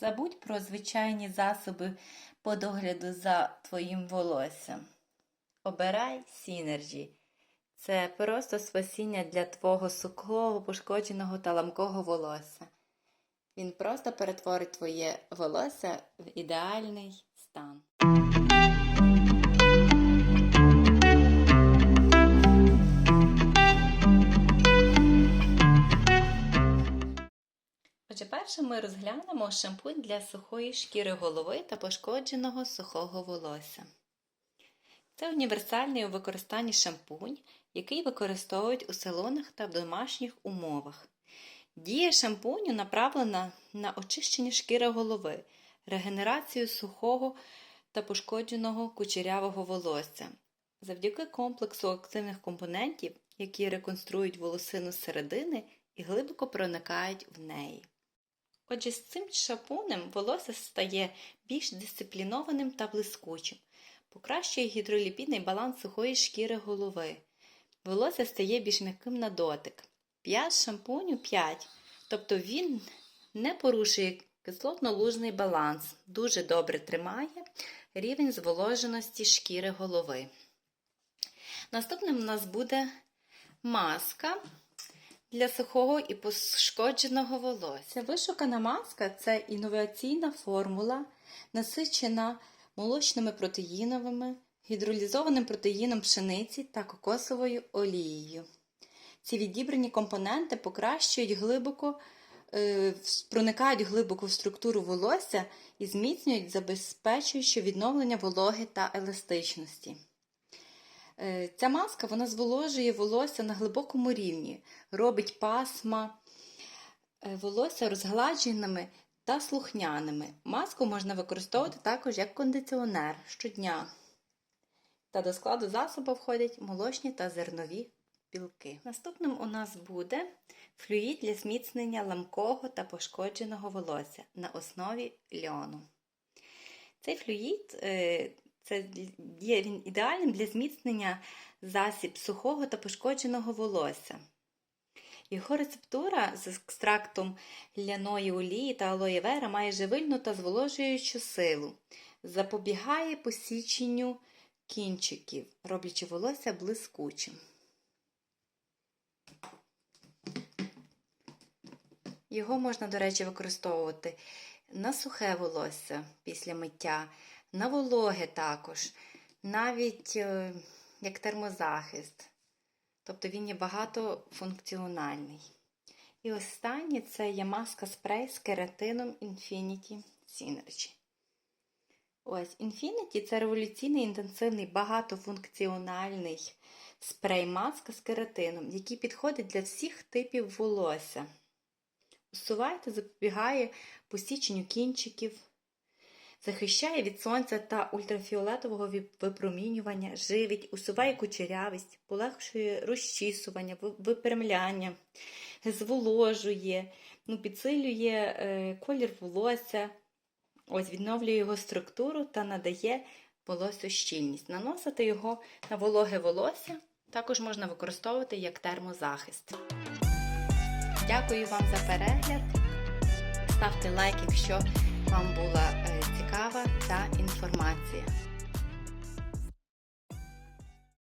Забудь про звичайні засоби по догляду за твоїм волоссям. Обирай Synergy. Це просто спасіння для твого сухого, пошкодженого та ламкого волосся. Він просто перетворить твоє волосся в ідеальний стан. Перше ми розглянемо шампунь для сухої шкіри голови та пошкодженого сухого волосся. Це універсальний у використанні шампунь, який використовують у салонах та в домашніх умовах. Дія шампуню направлена на очищення шкіри голови, регенерацію сухого та пошкодженого кучерявого волосся. Завдяки комплексу активних компонентів, які реконструюють волосину зсередини і глибоко проникають в неї. Отже, з цим шампунем волосся стає більш дисциплінованим та блискучим, покращує гідроліпідний баланс сухої шкіри голови. Волосся стає більш м'яким на дотик. П'ять шампуню 5, тобто він не порушує кислотно-лужний баланс, дуже добре тримає рівень зволоженості шкіри голови. Наступним у нас буде маска для сухого і пошкодженого волосся. Вишукана маска це інноваційна формула, насичена молочними протеїновими, гідролізованим протеїном пшениці та кокосовою олією. Ці відібрані компоненти покращують глибоко, е, проникають глибоко в структуру волосся і зміцнюють, забезпечуючи відновлення вологи та еластичності. Е, Ця маска вона зволожує волосся на глибокому рівні, робить пасма е, волосся розгладженими та слухняними. Маску можна використовувати також як кондиціонер щодня. Та до складу засобу входять молочні та зернові білки. Наступним у нас буде флюїд для зміцнення ламкого та пошкодженого волосся на основі льону. Цей флюїд е, це є він ідеальним для зміцнення засіб сухого та пошкодженого волосся. Його рецептура з екстрактом ляної олії та алоє вера має живильну та зволожуючу силу, запобігає посіченню кінчиків, роблячи волосся блискучим. Його можна, до речі, використовувати на сухе волосся після миття, на вологе також, навіть е, як термозахист. Тобто він є багатофункціональний. І останнє це є маска спрей з кератином Infinity Synergy. Ось Infinity це революційний інтенсивний багатофункціональний спрей-маска з кератином, який підходить для всіх типів волосся. Усуває та запобігає посіченню кінчиків, захищає від сонця та ультрафіолетового випромінювання, живить, усуває кучерявість, полегшує розчісування, випрямляння, зволожує, ну, підсилює е, колір волосся, ось відновлює його структуру та надає волосю щільність. Наносити його на вологе волосся також можна використовувати як термозахист. Дякую вам за перегляд. Ставте лайк, якщо вам була е, цікава ця інформація.